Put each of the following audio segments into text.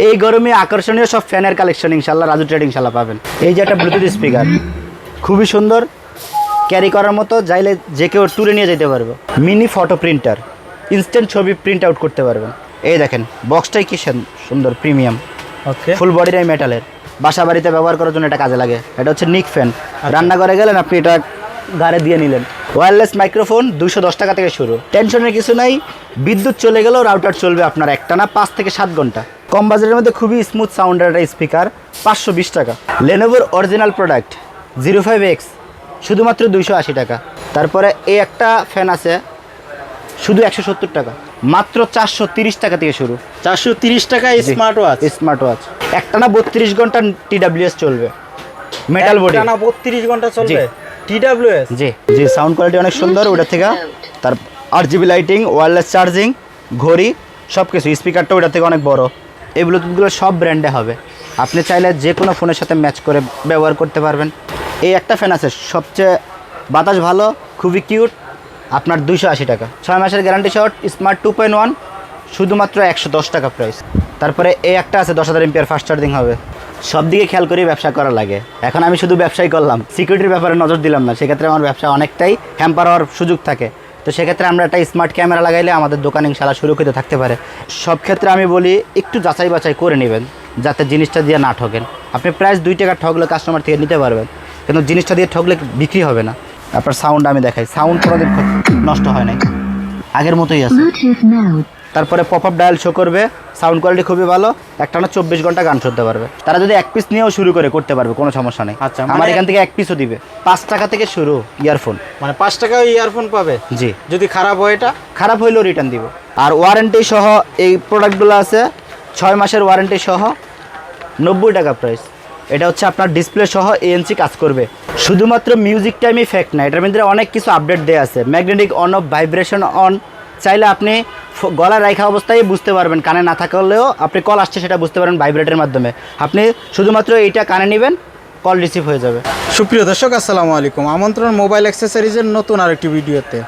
এই গরমে আকর্ষণীয় সব ফ্যানের কালেকশন ইনশাল্লাহ রাজু ট্রেড ইনশাল্লাহ পাবেন। এই যে একটা ব্লুটুথ স্পিকার খুবই সুন্দর ক্যারি করার মতো যাইলে যে কেউ তুলে নিয়ে যেতে পারবে। মিনি ফটো প্রিন্টার ইনস্ট্যান্ট ছবি প্রিন্ট আউট করতে পারবেন। এই দেখেন বক্সটাই কি সুন- সুন্দর প্রিমিয়াম ওকে ফুল বডিটাই মেটালের বাসা বাড়িতে ব্যবহার করার জন্য এটা কাজে লাগে। এটা হচ্ছে নিক ফ্যান রান্নাঘরে গেলেন আপনি এটা গাড়ে দিয়ে নিলেন। ওয়্যারলেস মাইক্রোফোন দুশো দশ টাকা থেকে শুরু। টেনশনের কিছু নাই। বিদ্যুৎ চলে গেলেও রাউটার চলবে আপনার একটানা পাঁচ থেকে সাত ঘণ্টা। কম বাজারের মধ্যে খুবই স্মুথ সাউন্ডের একটা স্পিকার পাঁচশো বিশ টাকা। লেনোভোর original product zero five X শুধুমাত্র দুইশো আশি টাকা। তারপরে এই একটা ফ্যান আছে শুধু একশো সত্তর টাকা। মাত্র চারশো তিরিশ টাকা থেকে শুরু। চারশো তিরিশ টাকা স্মার্ট ওয়াচ স্মার্ট ওয়াচ একটানা বত্রিশ ঘণ্টা টিডাব্লিউএস চলবে। মেটাল বডি টানা বত্রিশ ঘণ্টা চলবে? টিডাব্লিউএস জি। জি সাউন্ড কোয়ালিটি অনেক সুন্দর ওটা থেকে। তার আট জিবি লাইটিং ওয়্যারলেস চার্জিং ঘড়ি সব কিছু স্পিকারটা ওটা থেকে অনেক বড়। এই ব্লুটুথগুলো সব ব্র্যান্ডে হবে। আপনি চাইলে যে কোনো ফোনের সাথে ম্যাচ করে ব্যবহার করতে পারবেন। এই একটা ফ্যান আছে সবচেয়ে বাতাস ভালো খুবই কিউট আপনার দুইশো আশি টাকা। ছয় মাসের guarantee short smart two point one শুধুমাত্র একশো দশ টাকা প্রাইস তারপরে এই একটা আছে দশ হাজার এমপিআর ফাস্ট চার্জিং হবে। সব দিকে খেয়াল করে ব্যবসা করা লাগে। এখন আমি শুধু ব্যবসাই করলাম। সিকিউরিটির ব্যাপারে নজর দিলাম না। সেক্ষেত্রে আমার ব্যবসা অনেকটাই হ্যাম্পার হওয়ার সুযোগ থাকে। তো সেক্ষেত্রে আমরা একটা স্মার্ট ক্যামেরা লাগাইলে আমাদের দোকান ইনশাল্লাহ সুরক্ষিত থাকতে পারে। সব ক্ষেত্রে আমি বলি, একটু যাচাই বাছাই করে নেবেন, যাতে জিনিসটা দিয়ে না ঠকেন আপনি প্রাইস দুই টাকা ঠকলে কাস্টমার থেকে নিতে পারবেন। কিন্তু জিনিসটা দিয়ে ঠকলে বিক্রি হবে না। আপনার সাউন্ড আমি দেখাই। সাউন্ড কোনোদিন নষ্ট হয় নাই। আগের মতোই আছে. তারপরে পপ আপ ডায়াল শো করবে সাউন্ড কোয়ালিটি খুবই ভালো একটানা চব্বিশ ঘণ্টা গান শুনতে পারবে। তারা যদি এক পিস নিয়েও শুরু করে করতে পারবে কোনো সমস্যা নেই। আচ্ছা, আমার মানে- এখান থেকে এক পিসও দিবে। পাঁচ টাকা থেকে শুরু ইয়ারফোন মানে পাঁচ টাকা ইয়ারফোন পাবে? জি। যদি খারাপ হয় এটা? খারাপ হইলেও রিটার্ন দিব। আর ওয়ারেন্টি সহ এই প্রোডাক্টগুলো আছে ছয় মাসের ওয়ারেন্টি সহ নব্বই টাকা প্রাইস এটা হচ্ছে আপনার ডিসপ্লে সহ এএনসি কাজ করবে। শুধুমাত্র মিউজিক টাইমই ফ্যাক্ট না এটার মধ্যে অনেক কিছু আপডেট দেওয়া আছে। Magnetic on off vibration on চাইলে আপনি গলা রাখা অবস্থায় বুঝতে পারবেন কানে না থাকলেও আপনি কল আসছে সেটা বুঝতে পারবেন ভাইব্রেটের মাধ্যমে। আপনি শুধুমাত্র এইটা কানে নেবেন কল রিসিভ হয়ে যাবে। সুপ্রিয় দর্শক আসসালামু আলাইকুম। আমন্ত্রণ মোবাইল অ্যাক্সেসরিজের নতুন আরেকটি ভিডিওতে।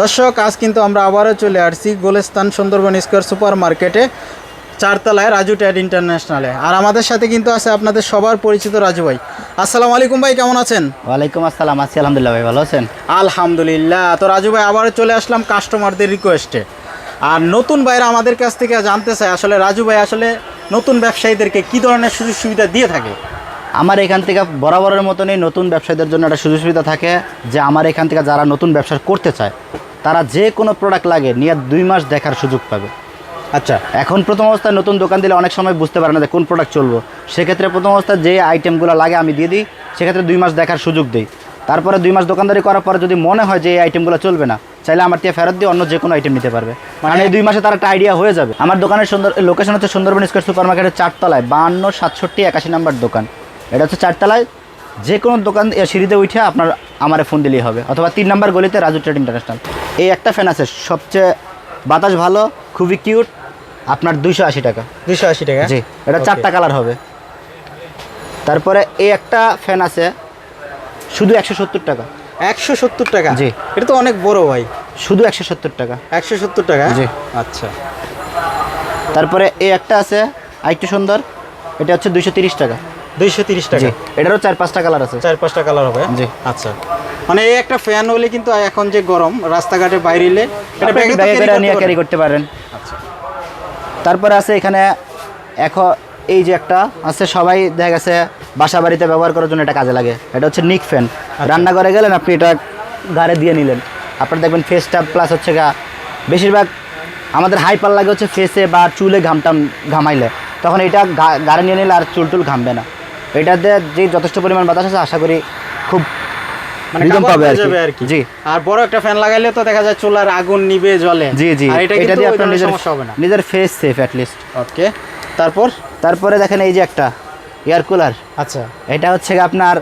দর্শক আজ কিন্তু আমরা আবারও চলে আসছি গোলেস্তান সুন্দরবন স্কোয়ার সুপার মার্কেটে চারতলায় রাজু ট্যাড ইন্টারন্যাশনালে। আর আমাদের সাথে কিন্তু আছে আপনাদের সবার পরিচিত রাজু ভাই। আসসালামু আলাইকুম ভাই কেমন আছেন? ওয়ালাইকুম আসসালাম আছি আলহামদুলিল্লাহ ভাই ভালো আছেন? আলহামদুলিল্লাহ। তো রাজু ভাই আবারও চলে আসলাম কাস্টমারদের রিকোয়েস্টে আর নতুন ভাইরা আমাদের কাছ থেকে জানতে চায় আসলে রাজু ভাই আসলে নতুন ব্যবসায়ীদেরকে কি ধরনের সুযোগ সুবিধা দিয়ে থাকে? আমার এখান থেকে বরাবরের মতনই নতুন ব্যবসায়ীদের জন্য একটা সুযোগ সুবিধা থাকে যে আমার এখান থেকে যারা নতুন ব্যবসা করতে চায় তারা যে কোনো প্রোডাক্ট লাগে নিয়ে দুই মাস দেখার সুযোগ পাবে। আচ্ছা। এখন প্রথম অবস্থায় নতুন দোকান দিলে অনেক সময় বুঝতে পারে না যে কোন প্রোডাক্ট চলবো। সেক্ষেত্রে প্রথম অবস্থায় যে আইটেমগুলো লাগে আমি দিয়ে দিই সেক্ষেত্রে দুই মাস দেখার সুযোগ দিই। তারপরে দুই মাস দোকানদারি করার পরে যদি মনে হয় যে এই আইটেমগুলো চলবে না চাইলে আমার থেকে ফেরত দিয়ে অন্য যে কোনো আইটেম নিতে পারবে। মানে এই দুই মাসে তার একটা আইডিয়া হয়ে যাবে। আমার দোকানের সুন্দর লোকেশন হচ্ছে সুন্দরবন স্কোয়ার সুপার মার্কেটের চারতলায় বাহান্ন সাতষট্টি একাশি নাম্বার দোকান। এটা হচ্ছে চারতলায়। যে কোনো দোকান সিঁড়িতে উঠে আপনার আমার ফোন দিলেই হবে। অথবা তিন নাম্বার গলিতে রাজু ট্রেড ইন্টারন্যাশনাল এই একটা ফ্যান আছে সবচেয়ে বাতাস ভালো খুবই কিউট আপনার দুইশো আশি টাকা। দুশো আশি টাকা? জি এটা চারটা কালার হবে। তারপরে এই একটা ফ্যান আছে শুধু একশো সত্তর টাকা। একশো সত্তর টাকা? জি। এটা তো অনেক বড় ভাই। শুধু একশো সত্তর টাকা। একশো সত্তর টাকা? জি। আচ্ছা। তারপরে এই একটা আছে আরেকটু সুন্দর। এটা হচ্ছে দুইশো তিরিশ টাকা। দুইশো তিরিশ টাকা। এটারও চার পাঁচটা কালার আছে। চার পাঁচটা কালার হবে? জি। আচ্ছা। মানে এই একটা ফ্যান হলে কিন্তু এখন যে গরম রাস্তাঘাটে এটা carry করে করতে নিয়ে ক্যারি করতে পারেন। আচ্ছা। তারপরে আছে এখানে এখন এই যে একটা আছে সবাই দেখা গেছে বাসা বাড়িতে ব্যবহার করার জন্য এটা কাজে লাগে। এটা হচ্ছে নিক ফ্যান রান্নাঘরে গেলেন আপনি এটা গাড়ে দিয়ে নিলেন। আপনার দেখবেন ফেসটা প্লাস হচ্ছে গা বেশিরভাগ আমাদের হাই পাল লাগে হচ্ছে ফেসে বা চুলে ঘামটাম ঘামাইলে। তখন এটা গাড়ে নিয়ে নিলে আর চুল টুল ঘামবে না। এটাতে যে যথেষ্ট পরিমাণ বাতাস আছে আশা করি খুব মানে জি। আর বড় একটা ফ্যান লাগাইলে তো দেখা যায় চুলার আগুন নিবে জ্বলে। জি জি। এটা এটা দিয়ে আপনার নিজের সমস্যা হবে না। নিজের ফেস সেফ অ্যাটলিস্ট ওকে তারপর? তারপরে দেখেন এই যে একটা এয়ার কুলার। আচ্ছা। এটা হচ্ছে আপনার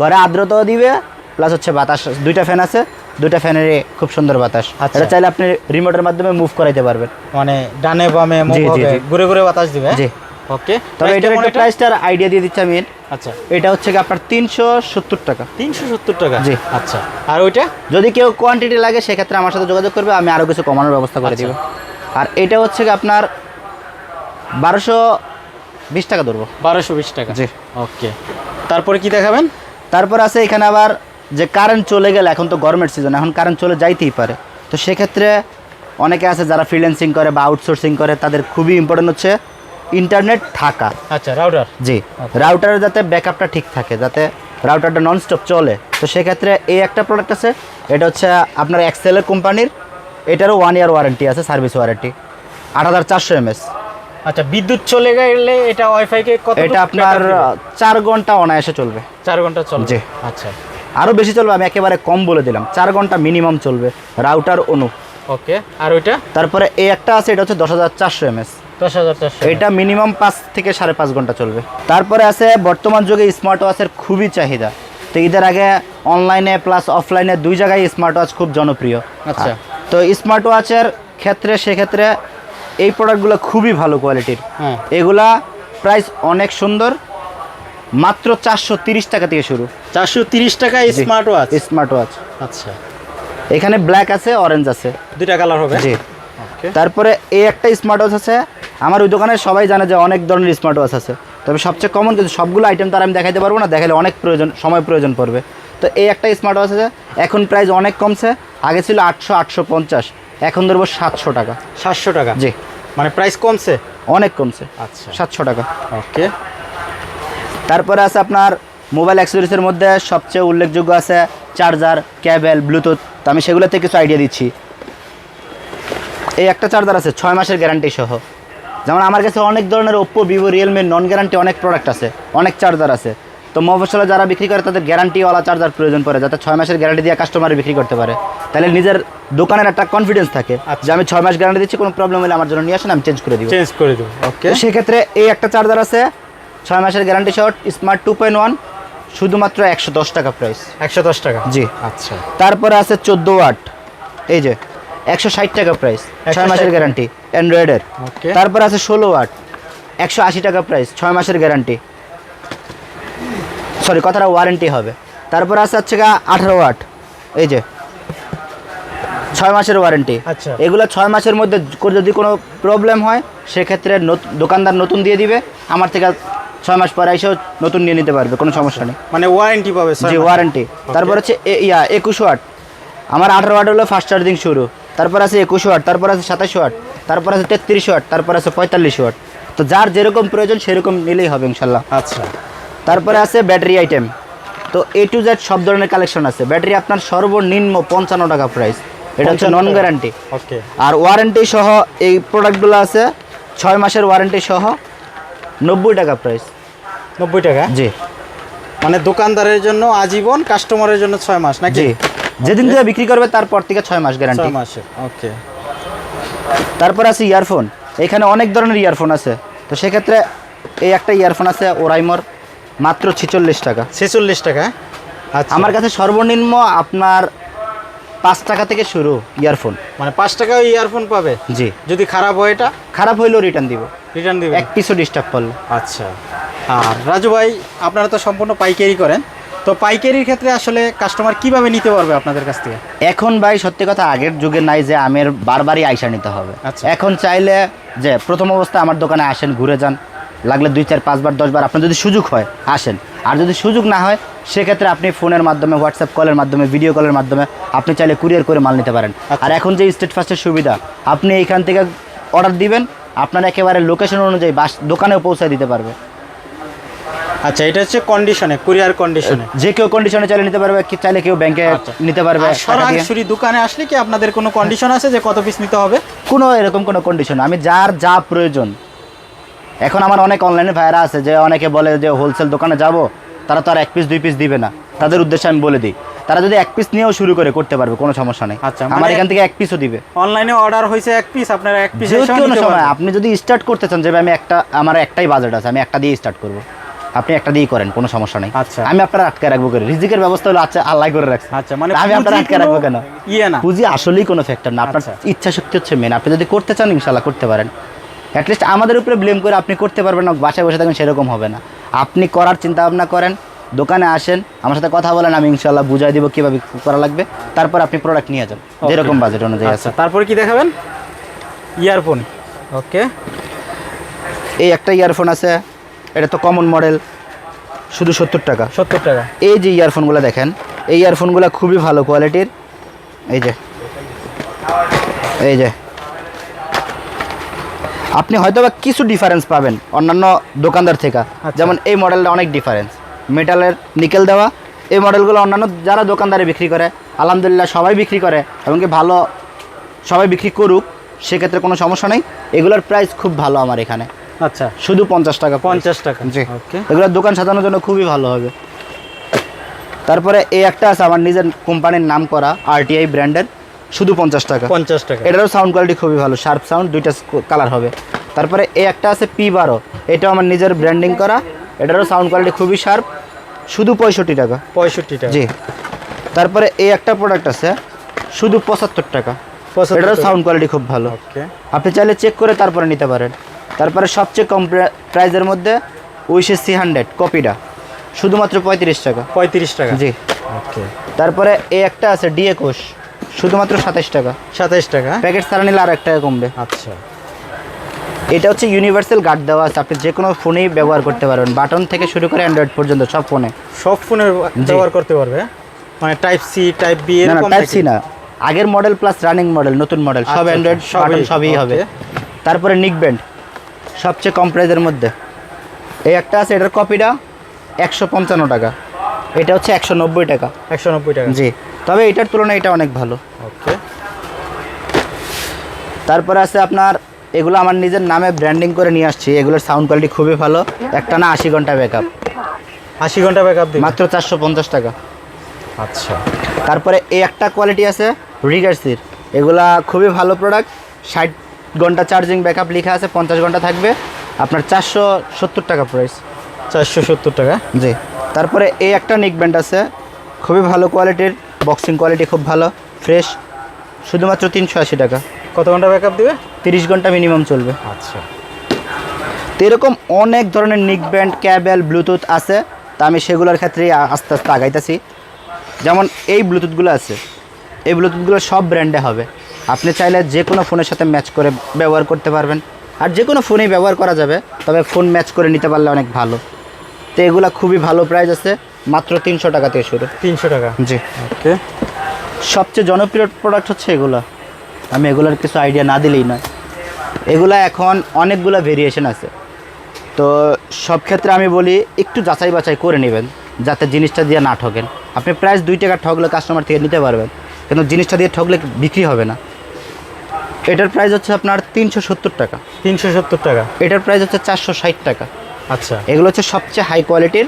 ঘরে আর্দ্রতাও দিবে প্লাস হচ্ছে বাতাস দুইটা ফ্যান আছে দুইটা ফ্যানের খুব সুন্দর বাতাস। আচ্ছা। এটা চাইলে আপনি রিমোটের মাধ্যমে মুভ করাইতে পারবেন। মানে ডানে বামে হবে ঘুরে ঘুরে বাতাস দিবে? জি। ওকে তবে এটার একটা প্রাইসটার আইডিয়া দিয়ে দিচ্ছি আমি। আচ্ছা। এটা হচ্ছে আপনার তিনশো সত্তর টাকা। তিনশো সত্তর টাকা? জি। আচ্ছা। আর ওইটা? যদি কেউ কোয়ান্টিটি লাগে সেক্ষেত্রে আমার সাথে যোগাযোগ করবে আমি আরও কিছু কমানোর ব্যবস্থা করে আচ্ছা। দিব। আর এটা হচ্ছে আপনার বারোশো বিশ টাকা ধরবো। বারোশো বিশ টাকা? জি। ওকে। তারপরে কি দেখাবেন? তারপর আছে এখানে আবার যে কারেন্ট চলে গেলে এখন তো গরমের সিজন এখন কারেন্ট চলে যাইতেই পারে। তো সেক্ষেত্রে অনেকে আছে যারা ফ্রিল্যান্সিং করে বা আউটসোর্সিং করে তাদের খুবই ইম্পর্টেন্ট হচ্ছে ইন্টারনেট থাকা। আচ্ছা রাউটার জি রাউটারের যাতে ব্যাকআপটা ঠিক থাকে যাতে রাউটারটা ননস্টপ চলে। তো সেক্ষেত্রে এই একটা প্রোডাক্ট আছে এটা হচ্ছে আপনার এক্সেলের কোম্পানির এটারও ওয়ান ইয়ার ওয়ারেন্টি আছে সার্ভিস ওয়ারেন্টি আট হাজার চারশো এমএস আচ্ছা বিদ্যুৎ চলে গেলে এটা ওয়াইফাই কে কত এটা আপনার চার ঘণ্টা অনায়াসে চলবে। চার ঘণ্টা চলবে? জি। আচ্ছা। আরও বেশি চলবে আমি একেবারে কম বলে দিলাম। চার ঘণ্টা মিনিমাম চলবে রাউটার অনু। ওকে আর ওইটা? তারপরে এই একটা আছে এটা হচ্ছে দশ হাজার চারশো এমএস হাজার এটা মিনিমাম পাঁচ থেকে সাড়ে পাঁচ ঘণ্টা চলবে। তারপরে আছে বর্তমান যুগে স্মার্ট ওয়াচের খুবই চাহিদা। তো ঈদের আগে অনলাইনে প্লাস অফলাইনে দুই জায়গায় স্মার্ট ওয়াচ খুব জনপ্রিয়। আচ্ছা। তো স্মার্ট ওয়াচের ক্ষেত্রে সেক্ষেত্রে এই প্রোডাক্টগুলো খুবই ভালো কোয়ালিটির হ্যাঁ। এগুলা প্রাইস অনেক সুন্দর। মাত্র চারশো তিরিশ টাকা থেকে শুরু। চারশো তিরিশ টাকায় স্মার্ট ওয়াচ স্মার্ট ওয়াচ আচ্ছা। এখানে ব্ল্যাক আছে অরেঞ্জ আছে। দুইটা কালার হবে? জি। তারপরে এই একটা স্মার্ট ওয়াচ আছে। আমার ওই দোকানে সবাই জানে যে অনেক ধরনের স্মার্ট ওয়াচ আছে। তবে সবচেয়ে কমন কিন্তু সবগুলো আইটেম তো আর আমি দেখাইতে পারব না দেখালে অনেক প্রয়োজন সময় প্রয়োজন পড়বে। তো এই একটা স্মার্ট ওয়াচ আছে এখন প্রাইস অনেক কমছে। আগে ছিল আটশো আটশো পঞ্চাশ এখন ধরবো সাতশো টাকা। সাতশো টাকা। জি। মানে প্রাইস কমছে? অনেক কমছে। আচ্ছা। সাতশো টাকা। ওকে তারপরে আছে আপনার মোবাইল অ্যাক্সেসরিজের মধ্যে সবচেয়ে উল্লেখযোগ্য আছে চার্জার ক্যাবেল ব্লুটুথ তো আমি সেগুলোতে কিছু আইডিয়া দিচ্ছি। এই একটা চার্জার আছে ছয় মাসের গ্যারান্টি সহ। যেমন আমার কাছে অনেক ধরনের ওপ্পো ভিভো রিয়েলমির নন গ্যারান্টি অনেক প্রোডাক্ট আছে অনেক চার্জার আছে। তো মফসলে যারা বিক্রি করে তাদের গ্যারান্টিওয়ালা চার্জার প্রয়োজন পড়ে যাতে ছয় মাসের গ্যারান্টি দিয়ে কাস্টমার বিক্রি করতে পারে। তাহলে নিজের দোকানের একটা কনফিডেন্স থাকে আচ্ছা। যে আমি ছয় মাস গ্যারান্টি দিচ্ছি কোনো প্রবলেম হলে আমার জন্য নিয়ে আসেন আমি চেঞ্জ করে দিব। চেঞ্জ করে দেবো ওকে সেক্ষেত্রে এই একটা চার্জার আছে ছয় মাসের guarantee short smart two point one শুধুমাত্র একশো দশ টাকা প্রাইস একশো দশ টাকা? জি। আচ্ছা। তারপরে আছে চোদ্দ ওয়াট এই যে একশো ষাট টাকা প্রাইস ছয় মাসের গ্যারান্টি অ্যান্ড্রয়েডের তারপর আছে ষোলো ওয়াট একশো আশি টাকা প্রাইস ছয় মাসের গ্যারান্টি সরি কথাটা ওয়ারেন্টি হবে। তারপর আছে হচ্ছে গা আঠারো ওয়াট এই যে ছয় মাসের ওয়ারেন্টি আচ্ছা। এগুলো ছয় মাসের মধ্যে যদি কোনো প্রবলেম হয় সেক্ষেত্রে দোকানদার নতুন দিয়ে দিবে। আমার থেকে ছয় মাস পরে এসেও নতুন নিয়ে নিতে পারবে কোনো সমস্যা নেই। মানে ওয়ারেন্টি পাবে জি ওয়ারেন্টি তারপর হচ্ছে ইয়া একুশ ওয়াট আমার আঠারো ওয়াট হলো ফাস্ট চার্জিং শুরু। তারপর আছে একুশ ওয়াট তারপর আছে সাতাশ ওয়াট তারপর আছে তেত্রিশ ওয়াট তারপর আছে পঁয়তাল্লিশ ওয়াট তো যার যেরকম প্রয়োজন সেরকম নিলেই হবে ইনশাল্লাহ। আচ্ছা। তারপরে আছে ব্যাটারি আইটেম। তো এ টু জেড সব ধরনের কালেকশন আছে। ব্যাটারি আপনার সর্বনিম্ন পঞ্চান্ন টাকা প্রাইস এটা হচ্ছে নন। গ্যারান্টি ওকে আর ওয়ারেন্টি সহ এই প্রোডাক্টগুলো আছে ছয় মাসের ওয়ারেন্টি সহ নব্বই টাকা প্রাইস নব্বই টাকা? জি। মানে দোকানদারের জন্য আজীবন কাস্টমারের জন্য ছয় মাস নাকি? জি। যেদিন থেকে বিক্রি করবে তারপর থেকে ছয় মাস গ্যারান্টি ছয় মাসের ওকে তারপর আছে ইয়ারফোন এখানে অনেক ধরনের ইয়ারফোন আছে। তো সেক্ষেত্রে এই একটা ইয়ারফোন আছে ওরাইমর। মাত্র ছেচল্লিশ টাকা। ছেচল্লিশ টাকা? আচ্ছা। আমার কাছে সর্বনিম্ন আপনার পাঁচ টাকা থেকে শুরু ইয়ারফোন। মানে পাঁচ টাকা ইয়ারফোন পাবে? জি। যদি খারাপ হয় এটা? খারাপ হইলেও রিটার্ন দিব। রিটার্ন দিব এক পিসও ডিস্টার্ব করলে। আচ্ছা। আর রাজু ভাই আপনারা তো সম্পূর্ণ পাইকারি করেন। তো পাইকারির ক্ষেত্রে আসলে কাস্টমার কীভাবে নিতে পারবে আপনাদের কাছ থেকে? এখন ভাই সত্যি কথা আগের যুগে নাই যে আমের বারবারই আইসা নিতে হবে। আচ্ছা। এখন চাইলে যে প্রথম অবস্থায় আমার দোকানে আসেন ঘুরে যান। লাগলে দুই চার পাঁচবার দশবার আপনার যদি সুযোগ হয় আসেন। আর যদি সুযোগ না হয় সেক্ষেত্রে আপনি ফোনের মাধ্যমে হোয়াটসঅ্যাপ কলের মাধ্যমে ভিডিও কলের মাধ্যমে আপনি চাইলে কুরিয়ার করে মাল নিতে পারেন। আচ্ছা। আর এখন যে স্টেট ফার্স্টের সুবিধা আপনি এইখান থেকে অর্ডার দিবেন আপনার একেবারে লোকেশন অনুযায়ী বাস দোকানেও পৌঁছায় দিতে পারবে। আচ্ছা এটা হচ্ছে কন্ডিশনে কুরিয়ার কন্ডিশনে যে কেউ কন্ডিশনে চাইলে নিতে পারবে কি চাইলে কেউ ব্যাংকে আচ্ছা। নিতে পারবে সরাসরি দোকানে আসলে কি আপনাদের কোনো কন্ডিশন আছে যে কত পিস নিতে হবে? কোনো এরকম কোনো কন্ডিশন আমি যার যা প্রয়োজন এখন আমার অনেক অনলাইনে ভাইরা আছে যে অনেকে বলে যে হোলসেল দোকানে যাব তারা তো আর এক পিস দুই পিস দিবে না। তাদের উদ্দেশ্যে আমি বলে দিই। তারা যদি এক পিস নিয়েও শুরু করে করতে পারবে কোনো সমস্যা নেই। আচ্ছা, আমার মানে- এখান থেকে এক পিসও দিবে। অনলাইনে অর্ডার হয়েছে এক পিস আপনারা এক পিস কোনো সময় আপনি যদি স্টার্ট করতে চান যে আমি একটা আমার একটাই বাজেট আছে আমি একটা দিয়ে স্টার্ট করব। আপনি একটা দিয়ে করেন কোনো সমস্যা নেই। আচ্ছা। আমি আপনার আটকে রাখব করে রিজিকের ব্যবস্থা হলো আচ্ছা আল্লাহ করে রাখছে। আচ্ছা মানে আমি আপনার আটকে রাখব কেন ইয়ে না। পুঁজি আসলেই কোনো ফ্যাক্টর না। আপনার আচ্ছা। ইচ্ছা শক্তি হচ্ছে মেন আপনি যদি করতে চান ইনশাল্লাহ করতে পারেন। অ্যাটলিস্ট আমাদের উপরে ব্লেম করে আপনি করতে পারবেন না বাসায় বসে থাকেন সেরকম হবে না। আপনি করার চিন্তা ভাবনা করেন দোকানে আসেন আমার সাথে কথা বলেন আমি ইনশাল্লাহ বুঝাই দিব কীভাবে করা লাগবে। তারপর আপনি প্রোডাক্ট নিয়ে যান যেরকম বাজেট অনুযায়ী আছে। আচ্ছা তারপরে কি দেখাবেন? ইয়ারফোন ওকে এই একটা ইয়ারফোন আছে এটা তো কমন মডেল শুধু সত্তর টাকা। সত্তর টাকা। এই যে ইয়ারফোনগুলো দেখেন এই ইয়ারফোনগুলো খুবই ভালো কোয়ালিটির এই যে এই যে আপনি হয়তো বা কিছু ডিফারেন্স পাবেন অন্যান্য দোকানদার থেকে। যেমন এই মডেলটা অনেক ডিফারেন্স মেটালের নিকেল দেওয়া এই মডেলগুলো অন্যান্য যারা দোকানদারে বিক্রি করে আলহামদুলিল্লাহ সবাই বিক্রি করে এমনকি ভালো সবাই বিক্রি করুক সেক্ষেত্রে কোনো সমস্যা নেই। এগুলোর প্রাইস খুব ভালো আমার এখানে। আচ্ছা। শুধু পঞ্চাশ টাকা পঞ্চাশ টাকা। জি। ওকে। এগুলো দোকান সাজানোর জন্য খুবই ভালো হবে। তারপরে এই একটা আছে আমার নিজের কোম্পানির নাম করা আরটিআই ব্র্যান্ডের শুধু পঞ্চাশ টাকা। পঞ্চাশ টাকা। এটারও সাউন্ড কোয়ালিটি খুবই ভালো শার্প সাউন্ড দুইটা কালার হবে। তারপরে এই একটা আছে পি বারো এটাও আমার নিজের ব্র্যান্ডিং করা। এটারও সাউন্ড কোয়ালিটি খুবই শার্প শুধু পঁয়ষট্টি টাকা। পঁয়ষট্টি টাকা। জি। তারপরে এই একটা প্রোডাক্ট আছে শুধু পঁচাত্তর টাকা। এটারও সাউন্ড কোয়ালিটি খুব ভালো। আপনি চাইলে চেক করে তারপরে নিতে পারেন। তারপরে সবচেয়ে কম প্রা- প্রাইজের মধ্যে উইশে সি হান্ড্রেড কপিটা শুধুমাত্র পঁয়ত্রিশ টাকা। পঁয়ত্রিশ টাকা। জি। ওকে তারপরে এই একটা আছে ডিএ কোষ শুধুমাত্র সাতাশ টাকা। সাতাইশ টাকা। প্যাকেট ছাড়া নিলে আর এক টাকা কমবে। আচ্ছা। এটা হচ্ছে ইউনিভার্সাল গার্ড দেওয়া আছে। আপনি যে কোনো ফোনেই ব্যবহার করতে পারবেন। বাটন থেকে শুরু করে অ্যান্ড্রয়েড পর্যন্ত সব ফোনে। সব ফোনে ব্যবহার করতে পারবে? মানে টাইপ সি টাইপ বি না এরকম টাইপ সি না। আগের মডেল প্লাস রানিং মডেল নতুন মডেল সব আচ্ছা, অ্যান্ড্রয়েড আচ্ছা, সবই, বাটন সবই হবে। তারপরে নিক ব্যান্ড সবচেয়ে কম প্রাইজের মধ্যে। এই একটা আছে এটার কপিটা একশো পঞ্চান্ন টাকা। এটা হচ্ছে একশো নব্বই টাকা। একশো নব্বই টাকা। জি। তবে এটার তুলনায় এটা অনেক ভালো। ওকে তারপরে আছে আপনার এগুলো আমার নিজের নামে ব্র্যান্ডিং করে নিয়ে আসছি। এগুলোর সাউন্ড কোয়ালিটি খুবই ভালো। একটা না আশি ঘণ্টা ব্যাকআপ আশি ঘণ্টা ব্যাকআপ মাত্র চারশো পঞ্চাশ টাকা। আচ্ছা। তারপরে এই একটা কোয়ালিটি আছে রিগার্সির এগুলা খুবই ভালো প্রোডাক্ট ষাট ঘণ্টা চার্জিং ব্যাকআপ লেখা আছে পঞ্চাশ ঘণ্টা থাকবে। আপনার চারশো সত্তর টাকা প্রাইস চারশো সত্তর টাকা? জি। তারপরে এই একটা নিক ব্যান্ড আছে খুবই ভালো কোয়ালিটির বক্সিং কোয়ালিটি খুব ভালো ফ্রেশ শুধুমাত্র তিনশো আশি টাকা। কত ঘণ্টা ব্যাকআপ দিবে? তিরিশ ঘণ্টা মিনিমাম চলবে। আচ্ছা। তো এরকম অনেক ধরনের নিক ব্যান্ড ক্যাবেল ব্লুটুথ আছে তা আমি সেগুলোর ক্ষেত্রেই আ- আস্তে আস্তে আগাইতেছি। যেমন এই ব্লুটুথগুলো আছে এই ব্লুটুথগুলো সব ব্র্যান্ডে হবে। আপনি চাইলে যে কোনো ফোনের সাথে ম্যাচ করে ব্যবহার করতে পারবেন। আর যে কোনো ফোনেই ব্যবহার করা যাবে তবে ফোন ম্যাচ করে নিতে পারলে অনেক ভালো। তো এগুলো খুবই ভালো প্রাইস আছে। মাত্র তিনশো টাকা থেকে শুরু। তিনশো টাকা। জি। ওকে সবচেয়ে জনপ্রিয় প্রোডাক্ট হচ্ছে এগুলো। আমি এগুলোর কিছু আইডিয়া না দিলেই নয়। এগুলো এখন অনেকগুলো ভেরিয়েশন আছে। তো সব ক্ষেত্রে আমি বলি একটু যাচাই বাছাই করে নেবেন যাতে জিনিসটা দিয়ে না ঠকেন। আপনি প্রাইস দুই টাকা ঠকলে কাস্টমার থেকে নিতে পারবেন কিন্তু জিনিসটা দিয়ে ঠকলে বিক্রি হবে না। এটার প্রাইস হচ্ছে আপনার তিনশো সত্তর টাকা। তিনশো সত্তর টাকা। এটার প্রাইস হচ্ছে চারশো ষাট টাকা। আচ্ছা। এগুলো হচ্ছে সবচেয়ে হাই কোয়ালিটির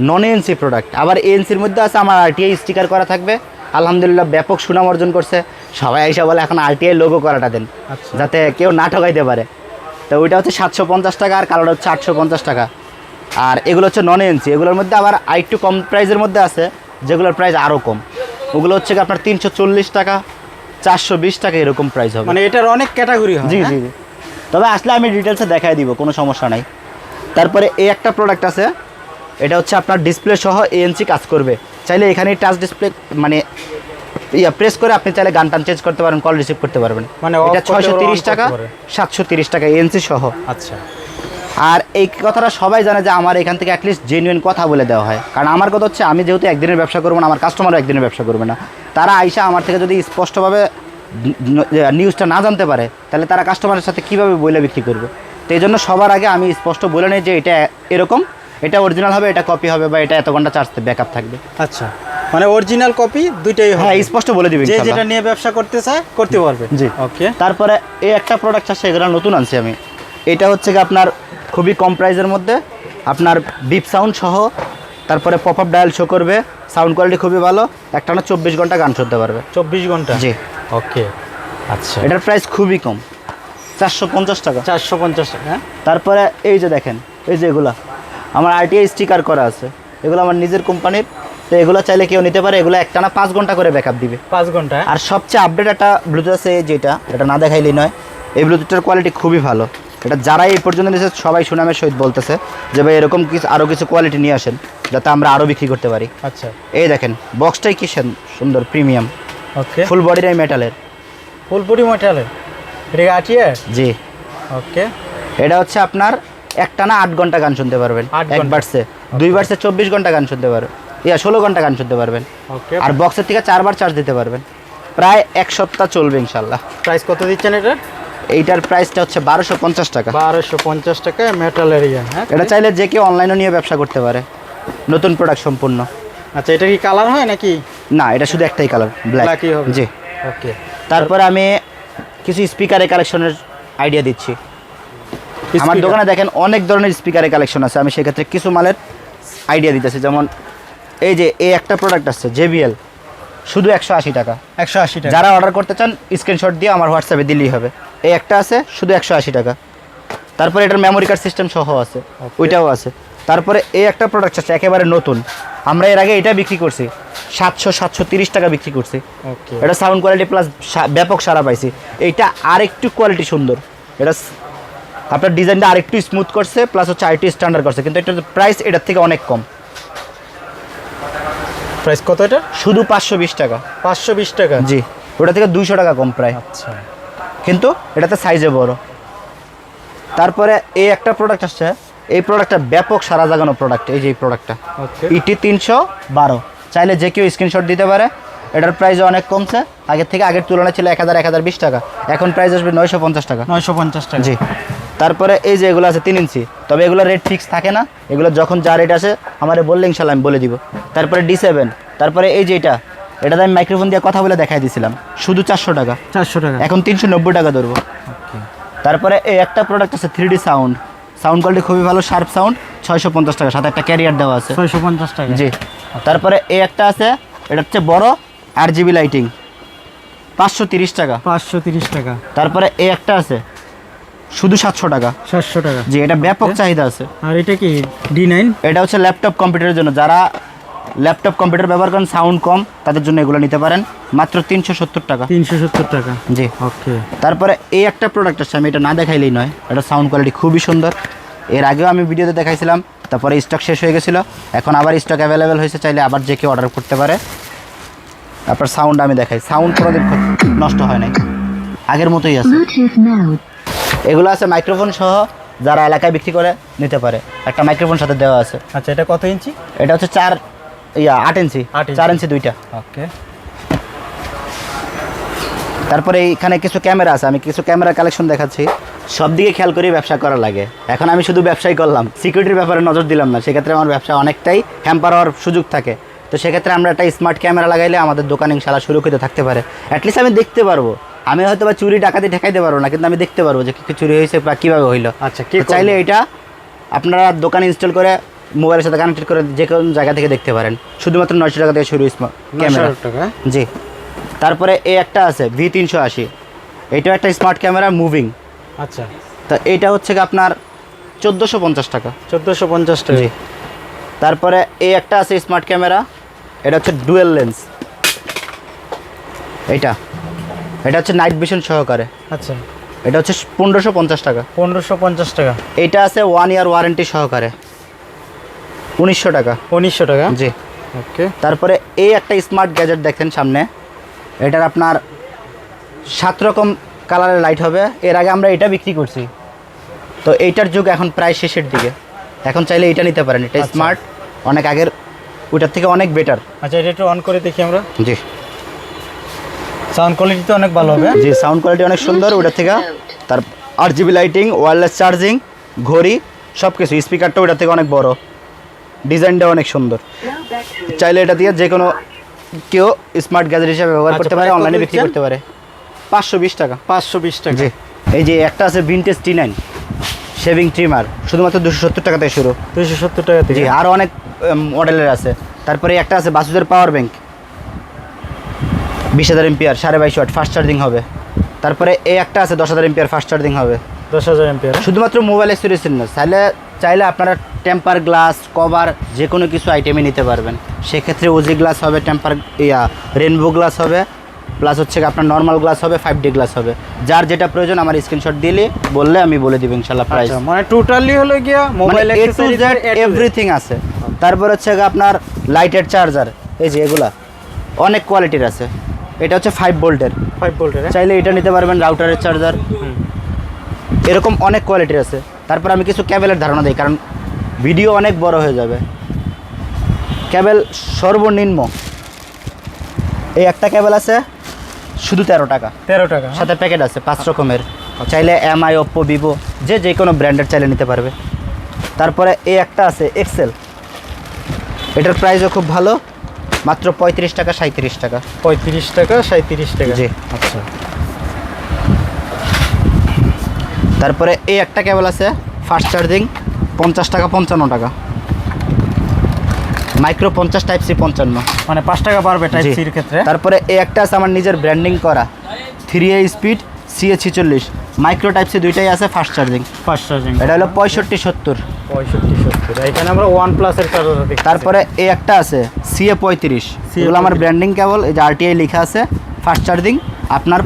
নন এএনসি প্রোডাক্ট আবার এএনসির মধ্যে আছে আমার আরটিআই স্টিকার করা থাকবে। আলহামদুলিল্লাহ ব্যাপক সুনাম অর্জন করছে। সবাই এসে বলে এখন আরটিআই লোগো করাটা দেন আচ্ছা। যাতে কেউ না ঠকাইতে পারে। তো ওইটা হচ্ছে সাতশো পঞ্চাশ টাকা আর কালোটা হচ্ছে আটশো পঞ্চাশ টাকা। আর এগুলো হচ্ছে নন এএনসি এগুলোর মধ্যে আবার আরেকটু কম প্রাইসের মধ্যে আছে যেগুলোর প্রাইস আরও কম। ওগুলো হচ্ছে আপনার তিনশো চল্লিশ টাকা চারশো বিশ টাকা এরকম প্রাইস হবে। মানে এটার অনেক ক্যাটাগরি হয় জি হ্যাঁ? জি জি। তবে আসলে আমি ডিটেলসে দেখাই দিব কোনো সমস্যা নাই। তারপরে এই একটা প্রোডাক্ট আছে এটা হচ্ছে আপনার ডিসপ্লে সহ এএনসি কাজ করবে। চাইলে এখানে টাচ ডিসপ্লে মানে ইয়া প্রেস করে আপনি চাইলে গান টান চেঞ্জ করতে পারেন কল রিসিভ করতে পারবেন। মানে এটা ছয়শো তিরিশ টাকা সাতশো তিরিশ টাকা এএনসি সহ। আচ্ছা। আর এই কথাটা সবাই জানে যে আমার এখান থেকে অ্যাটলিস্ট জেনুইন কথা বলে দেওয়া হয়। কারণ আমার কথা হচ্ছে আমি যেহেতু একদিনের ব্যবসা করব না আমার কাস্টমারও একদিনের ব্যবসা করবে না। তারা আইসা আমার থেকে যদি স্পষ্টভাবে নিউজটা না জানতে পারে তাহলে তারা কাস্টমারের সাথে কীভাবে বইলে বিক্রি করবে? তো এই জন্য সবার আগে আমি স্পষ্ট বলে নিই যে এটা এরকম। এটা অরিজিনাল হবে এটা কপি হবে বা এটা এত ঘণ্টা চার্জ ব্যাকআপ থাকবে। আচ্ছা মানে অরিজিনাল কপি দুইটাই হবে। হ্যাঁ স্পষ্ট বলে দিবেন যে যেটা নিয়ে ব্যবসা করতে চায় করতে পারবে। জি। ওকে তারপরে এই একটা প্রোডাক্ট আছে এগুলো নতুন আনছি আমি। এটা হচ্ছে কি আপনার খুবই কম প্রাইসের মধ্যে আপনার বিপ সাউন্ড সহ তারপরে পপ আপ ডায়াল শো করবে সাউন্ড কোয়ালিটি খুবই ভালো একটা না চব্বিশ ঘণ্টা গান শুনতে পারবে। চব্বিশ ঘণ্টা? জি। ওকে আচ্ছা। এটার প্রাইস খুবই কম চারশো পঞ্চাশ টাকা। চারশো পঞ্চাশ টাকা হ্যাঁ? তারপরে এই যে দেখেন এই যে এগুলা আমার আরটিআই স্টিকার করা আছে। এগুলো আমার নিজের কোম্পানির। তো এগুলো চাইলে কেউ নিতে পারে। এগুলো একটা না পাঁচ ঘণ্টা করে ব্যাকআপ দিবে। পাঁচ ঘণ্টা? আর সবচেয়ে আপডেট একটা ব্লুটুথ আছে যেটা এটা না দেখাইলেই নয়। এই ব্লুটুথটার কোয়ালিটি খুবই ভালো। এটা যারাই এই পর্যন্ত নিয়েছে সবাই সুনামের সহিত বলতেছে যে ভাই এরকম কিছু আরও কিছু কোয়ালিটি নিয়ে আসেন যাতে আমরা আরও বিক্রি করতে পারি। আচ্ছা। এই দেখেন বক্সটাই কি সুন্দর প্রিমিয়াম ওকে। ফুল বডিটাই মেটালের ফুলপুরি মেটালের এটা আটিয়ার জি। ওকে। এটা হচ্ছে আপনার একটা না আট ঘণ্টা গান শুনতে পারবেন। এক বার্সে। দুই বার্সে চব্বিশ ঘণ্টা গান শুনতে পারবেন। ইয়া ষোলো ঘণ্টা গান শুনতে পারবেন। আর বক্সের থেকে চারবার চার্জ দিতে পারবেন। প্রায় এক সপ্তাহ চলবে ইনশাল্লাহ। প্রাইস কত দিচ্ছেন এটা? এইটার প্রাইসটা হচ্ছে বারোশো পঞ্চাশ টাকা। বারোশো পঞ্চাশ টাকা মেটাল এরিয়া হ্যাঁ? এটা চাইলে যে কেউ অনলাইনে নিয়ে ব্যবসা করতে পারে। নতুন প্রোডাক্ট সম্পূর্ণ। আচ্ছা এটা কি কালার হয় নাকি? না এটা শুধু একটাই কালার ব্ল্যাক জি। ওকে তারপরে আমি কিছু স্পিকারের কালেকশনের আইডিয়া দিচ্ছি। আমার দোকানে দেখেন অনেক ধরনের স্পিকারের কালেকশন আছে। আমি সেক্ষেত্রে কিছু মালের আইডিয়া দিতেছি। যেমন এই যে এই একটা প্রোডাক্ট আছে জেবিএল শুধু একশো আশি টাকা। একশো আশি টাকা। যারা অর্ডার করতে চান স্ক্রিনশট দিয়ে আমার হোয়াটসঅ্যাপে দিলেই হবে। এই একটা আছে শুধু একশো আশি টাকা। তারপরে এটার মেমোরি কার্ড সিস্টেম সহ আছে। ওইটাও আছে। তারপরে এই একটা প্রোডাক্ট আছে একেবারে নতুন। আমরা এর আগে এটা বিক্রি করছি। সাতশো সাতশো তিরিশ টাকা বিক্রি করছি। এটা সাউন্ড কোয়ালিটি প্লাস ব্যাপক সারা পাইছি। এইটা আরেকটু কোয়ালিটি সুন্দর। এটা আপনার ডিজাইনটা আরেকটু স্মুথ করছে প্লাস হচ্ছে আরেকটু স্ট্যান্ডার্ড করছে কিন্তু এটার প্রাইস এটার থেকে অনেক কম। প্রাইস কত এটা শুধু পাঁচশো বিশ টাকা। পাঁচশো বিশ টাকা? জি ওটা থেকে দুইশো টাকা কম প্রায়। আচ্ছা। কিন্তু এটাতে সাইজে বড়। তারপরে এই একটা প্রোডাক্ট আসছে এই প্রোডাক্টটা ব্যাপক সারা জাগানো প্রোডাক্ট এই যে এই প্রোডাক্টটা ইটি তিনশো বারো। চাইলে যে কেউ স্ক্রিনশট দিতে পারে। এটার প্রাইস অনেক কমছে। আগের থেকে আগের তুলনায় ছিল এক হাজার এক হাজার বিশ টাকা। এখন প্রাইস আসবে নয়শো পঞ্চাশ টাকা। নয়শো পঞ্চাশ টাকা। জি। তারপরে এই যে এগুলো আছে তিন ইঞ্চি। তবে এগুলো রেট ফিক্স থাকে না। এগুলো যখন যা রেট আসে আমার বললে ইনশাল্লাহ আমি বলে দিব। তারপরে ডি সেভেন তারপরে এই যে এটা এটাতে আমি মাইক্রোফোন দিয়ে কথা বলে দেখাই দিয়েছিলাম শুধু চারশো টাকা। চারশো টাকা। এখন তিনশো নব্বই টাকা ধরবো। তারপরে এই একটা প্রোডাক্ট আছে three D sound sound quality খুবই ভালো শার্প সাউন্ড ছয়শো পঞ্চাশ টাকা। সাথে একটা ক্যারিয়ার দেওয়া আছে। ছয়শো পঞ্চাশ টাকা। জি। তারপরে এই একটা আছে এটা হচ্ছে বড় আর জিবি লাইটিং পাঁচশো তিরিশ টাকা। পাঁচশো তিরিশ টাকা। তারপরে এই একটা আছে শুধু সাতশো টাকা। সাতশো টাকা। জি এটা ব্যাপক চাহিদা আছে। আর এটা কি ডি নাইন এটা হচ্ছে ল্যাপটপ কম্পিউটারের জন্য। যারা ল্যাপটপ কম্পিউটার ব্যবহার করেন সাউন্ড কম তাদের জন্য এগুলো নিতে পারেন। মাত্র তিনশো সত্তর টাকা। তিনশো সত্তর টাকা? জি। ওকে। তারপরে এই একটা প্রোডাক্ট আছে আমি এটা না দেখাইলেই নয়। এটা সাউন্ড কোয়ালিটি খুবই সুন্দর। এর আগেও আমি ভিডিওতে দেখাইছিলাম তারপরে স্টক শেষ হয়ে গেছিল। এখন আবার স্টক অ্যাভেলেবেল হয়েছে চাইলে আবার যে কেউ অর্ডার করতে পারে। তারপর সাউন্ড আমি দেখাই। সাউন্ড কোনোদিন নষ্ট হয় নাই। আগের মতোই আছে. এগুলো আছে মাইক্রোফোন সহ যারা এলাকায় বিক্রি করে নিতে পারে। একটা মাইক্রোফোন সাথে দেওয়া আছে। আচ্ছা এটা কত ইঞ্চি? এটা হচ্ছে চার ইয়া আট ইঞ্চি। চার ইঞ্চি দুইটা। ওকে। তারপরে এইখানে কিছু ক্যামেরা আছে আমি কিছু ক্যামেরা কালেকশন দেখাচ্ছি। সব দিকে খেয়াল করে ব্যবসা করা লাগে। এখন আমি শুধু ব্যবসাই করলাম। সিকিউরিটির ব্যাপারে নজর দিলাম না। সেক্ষেত্রে আমার ব্যবসা অনেকটাই হ্যাম্পার হওয়ার সুযোগ থাকে। তো সেক্ষেত্রে আমরা একটা স্মার্ট ক্যামেরা লাগাইলে আমাদের দোকান ইনশাল্লাহ সুরক্ষিত থাকতে পারে। অ্যাটলিস্ট আমি দেখতে পারব। আমি হয়তো বা চুরি ডাকাতি ঠেকাইতে পারব না কিন্তু আমি দেখতে পারব যে কী চুরি হয়েছে বা কীভাবে হইল। আচ্ছা, কি চাইলে এটা আপনারা দোকানে ইনস্টল করে মোবাইলের সাথে কানেক্টেড করে যে কোনো জায়গা থেকে দেখতে পারেন। শুধুমাত্র নয়শো টাকা থেকে শুরু স্মার্ট ক্যামেরা। টাকা? জি। তারপরে এ একটা আছে ভি তিনশো আশি। এটা একটা স্মার্ট ক্যামেরা মুভিং আচ্ছা। তা এইটা হচ্ছে আপনার চোদ্দোশো পঞ্চাশ টাকা। চোদ্দোশো পঞ্চাশ টাকা। জি। তারপরে এই একটা আছে স্মার্ট ক্যামেরা এটা হচ্ছে ডুয়েল লেন্স এইটা এটা হচ্ছে নাইট ভিশন সহকারে। আচ্ছা। এটা হচ্ছে পনেরোশো পঞ্চাশ টাকা। পনেরোশো পঞ্চাশ টাকা। এইটা আছে ওয়ান ইয়ার ওয়ারেন্টি সহকারে। উনিশশো টাকা। উনিশশো টাকা? জি। ওকে। তারপরে এই একটা স্মার্ট গ্যাজেট দেখেন সামনে। এটার আপনার সাত রকম কালারের লাইট হবে। এর আগে আমরা এটা বিক্রি করছি। তো এইটার যুগ এখন প্রায় শেষের দিকে। এখন চাইলে এটা নিতে পারেন। এটা আচ্ছা। স্মার্ট অনেক আগের ওইটার থেকে অনেক বেটার আচ্ছা এটা একটু অন করে দেখি আমরা। জি। সাউন্ড কোয়ালিটি তো অনেক ভালো হবে। জি সাউন্ড কোয়ালিটি অনেক সুন্দর ওইটার থেকে তার আট জিবি লাইটিং ওয়্যারলেস চার্জিং ঘড়ি সব কিছু স্পিকারটা ওইটার থেকে অনেক বড়। ডিজাইনটা অনেক সুন্দর। চাইলে এটা দিয়ে যে কোনো কেউ স্মার্ট গ্যাজেট হিসেবে ব্যবহার আচ্ছা, করতে পারে অনলাইনে বিক্রি করতে পারে। পাঁচশো বিশ টাকা। পাঁচশো বিশ টাকা। জি এই যে একটা আছে vintage T nine shaving trimmer শুধুমাত্র দুশো সত্তর টাকা থেকে শুরু। দুশো সত্তর টাকা থেকে। জি আরও অনেক মডেলের আছে। তারপরে একটা আছে বাসুদের পাওয়ার ব্যাংক বিশ হাজার এমপিআর সাড়ে বাইশ ওয়াট ফাস্ট চার্জিং হবে। তারপরে এই একটা আছে দশ হাজার এমপিআর ফাস্ট চার্জিং হবে। দশ হাজার এমপিয়ার শুধুমাত্র মোবাইল অ্যাক্সেসরিজ না চাইলে চাইলে আপনারা টেম্পার গ্লাস কভার যে কোনো কিছু আইটেমই নিতে পারবেন। সেক্ষেত্রে ওজি গ্লাস হবে টেম্পার ইয়া রেনবো গ্লাস হবে প্লাস হচ্ছে আপনার নর্মাল গ্লাস হবে ফাইভ ডি গ্লাস হবে। যার যেটা প্রয়োজন আমার স্ক্রিনশট দিলে বললে আমি বলে দিব ইনশাল্লাহ প্রাইস আচ্ছা মানে টোটালি হলো গিয়া mobile A to Z everything আছে। তারপর হচ্ছে আপনার লাইটের চার্জার এই যে এগুলা অনেক কোয়ালিটির আছে। এটা হচ্ছে ফাইভ ভোল্টের ফাইভ ভোল্টের চাইলে এটা নিতে পারবেন রাউটারের চার্জার এরকম অনেক কোয়ালিটির আছে। তারপর আমি কিছু ক্যাবেলের ধারণা দিই কারণ ভিডিও অনেক বড় হয়ে যাবে। ক্যাবেল সর্বনিম্ন এই একটা ক্যাবেল আছে শুধু তেরো টাকা। তেরো টাকা সাথে প্যাকেট আছে পাঁচ রকমের চাইলে এমআই ওপ্পো ভিভো যে যে কোনো ব্র্যান্ডের চাইলে নিতে পারবে। তারপরে এই একটা আছে এক্সেল এটার প্রাইসও খুব ভালো। মাত্র পঁয়ত্রিশ টাকা সাঁত্রিশ টাকা। পঁয়ত্রিশ টাকা সাঁত্রিশ টাকা। জি। আচ্ছা। তারপরে এই একটা কেবল আছে ফাস্ট চার্জিং পঞ্চাশ টাকা পঞ্চান্ন টাকা। মাইক্রো পঞ্চাশ টাইপ সি পঞ্চান্ন। মানে পাঁচ টাকা পারবে টাইপ সির ক্ষেত্রে। তারপরে এই একটা আছে আমার নিজের ব্র্যান্ডিং করা। Three A speed C A ছিচল্লিশ মাইক্রো টাইপ সি দুইটাই আছে ফাস্ট চার্জিং ফাস্ট চার্জিং এটা হলো পঁয়ষট্টি সত্তর। পঁয়ষট্টি সত্তর। এখানে আমরা ওয়ান প্লাসের চার্জার তারপরে এই একটা আছে সি এ পঁয়ত্রিশ। এগুলো আমার ব্র্যান্ডিং কেবল এই যে আরটিআই লেখা আছে ফাস্ট চার্জিং আপনার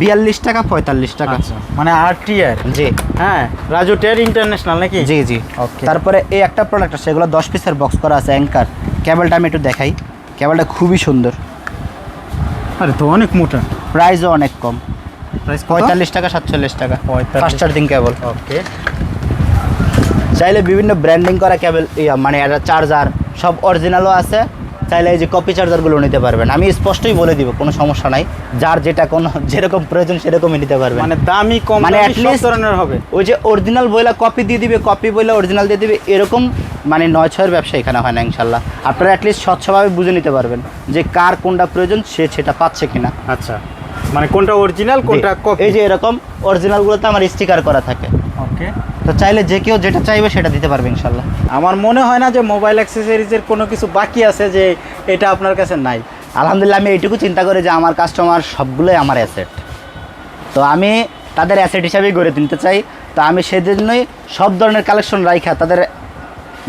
বিয়াল্লিশ টাকা পঁয়তাল্লিশ টাকা। আচ্ছা মানে আরটিআর জি। হ্যাঁ রাজু টের ইন্টারন্যাশনাল নাকি? জি জি। Okay. তারপরে এই একটা প্রোডাক্ট আছে এগুলো দশ পিসের বক্স করা আছে অ্যাঙ্কার কেবলটা আমি একটু দেখাই। কেবলটা খুবই সুন্দর। আরে তো অনেক মোটা। প্রাইসও অনেক কম। প্রাইস পঁয়তাল্লিশ টাকা সাতচল্লিশ টাকা। 45 ফাস্ট চার্জিং কেবল ওকে চাইলে বিভিন্ন ব্র্যান্ডিং করা কেবল ইয়া মানে একটা চার্জার সব অরিজিনালও আছে। চাইলে এই যে কপি চার্জারগুলো নিতে পারবেন। আমি স্পষ্টই বলে দিব কোনো সমস্যা নাই। যার যেটা কোনো যেরকম প্রয়োজন সেরকমই নিতে পারবেন। মানে দামি কম মানে ধরনের হবে। ওই যে অরিজিনাল বইলা কপি দিয়ে দিবে কপি বইলা অরিজিনাল দিয়ে দিবে এরকম মানে নয় ছয়ের ব্যবসা এখানে হয় না ইনশাল্লাহ। আপনারা অ্যাটলিস্ট স্বচ্ছভাবে বুঝে নিতে পারবেন যে কার কোনটা প্রয়োজন সে সেটা পাচ্ছে কিনা। আচ্ছা। মানে কোনটা অরিজিনাল কোনটা কপি এই যে এরকম অরিজিনালগুলোতে আমার স্টিকার করা থাকে। ওকে তো চাইলে যে কেউ যেটা চাইবে সেটা দিতে পারবে ইনশাল্লাহ। আমার মনে হয় না যে মোবাইল অ্যাক্সেসরিজের কোনো কিছু বাকি আছে যে এটা আপনার কাছে নাই। আলহামদুলিল্লাহ আমি এইটুকু চিন্তা করি যে আমার কাস্টমার সবগুলোই আমার অ্যাসেট তো আমি তাদের অ্যাসেট হিসাবেই গড়ে তুলতে চাই। তো আমি সেজন্যই সব ধরনের কালেকশন রাইখা তাদের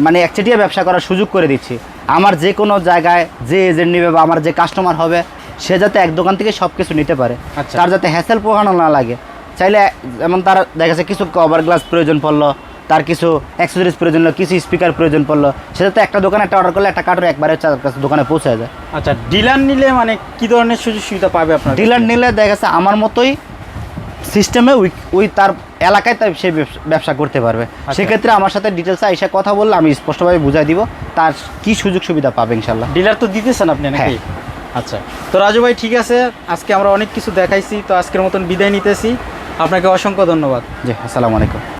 মানে একচেটিয়া ব্যবসা করার সুযোগ করে দিচ্ছি। আমার যে কোনো জায়গায় যে এজেন্ট নেবে বা আমার যে কাস্টমার হবে সে যাতে এক দোকান থেকে সব কিছু নিতে পারে। আচ্ছা। তার যাতে হ্যাসেল পোহানো না লাগে। চাইলে যেমন তার দেখা যাচ্ছে কিছু কভার গ্লাস প্রয়োজন পড়ল তার কিছু অ্যাক্সেসরিজ প্রয়োজন হলো কিছু স্পিকার প্রয়োজন পড়ল সে যাতে একটা দোকানে একটা অর্ডার করলে একটা কার্টুন একবারে তার কাছে দোকানে পৌঁছে যায়। আচ্ছা ডিলার নিলে মানে কি ধরনের সুযোগ সুবিধা পাবে আপনার ডিলার নিলে দেখা যাচ্ছে আমার মতোই সিস্টেমে ওই ওই তার এলাকায় তাই সে ব্যবসা- করতে পারবে। সেক্ষেত্রে আমার সাথে ডিটেলসে এসে কথা বললে আমি স্পষ্টভাবে বুঝাই দিব তার কি সুযোগ সুবিধা পাবে ইনশাল্লাহ ডিলার তো দিতেছেন আপনি নাকি? হ্যাঁ। আচ্ছা তো রাজু ভাই ঠিক আছে, আজকে আমরা অনেক কিছু দেখাইছি, তো আজকের মতন বিদায় নিতেছি। আপনাকে অসংখ্য ধন্যবাদ। জি, আসসালামু আলাইকুম।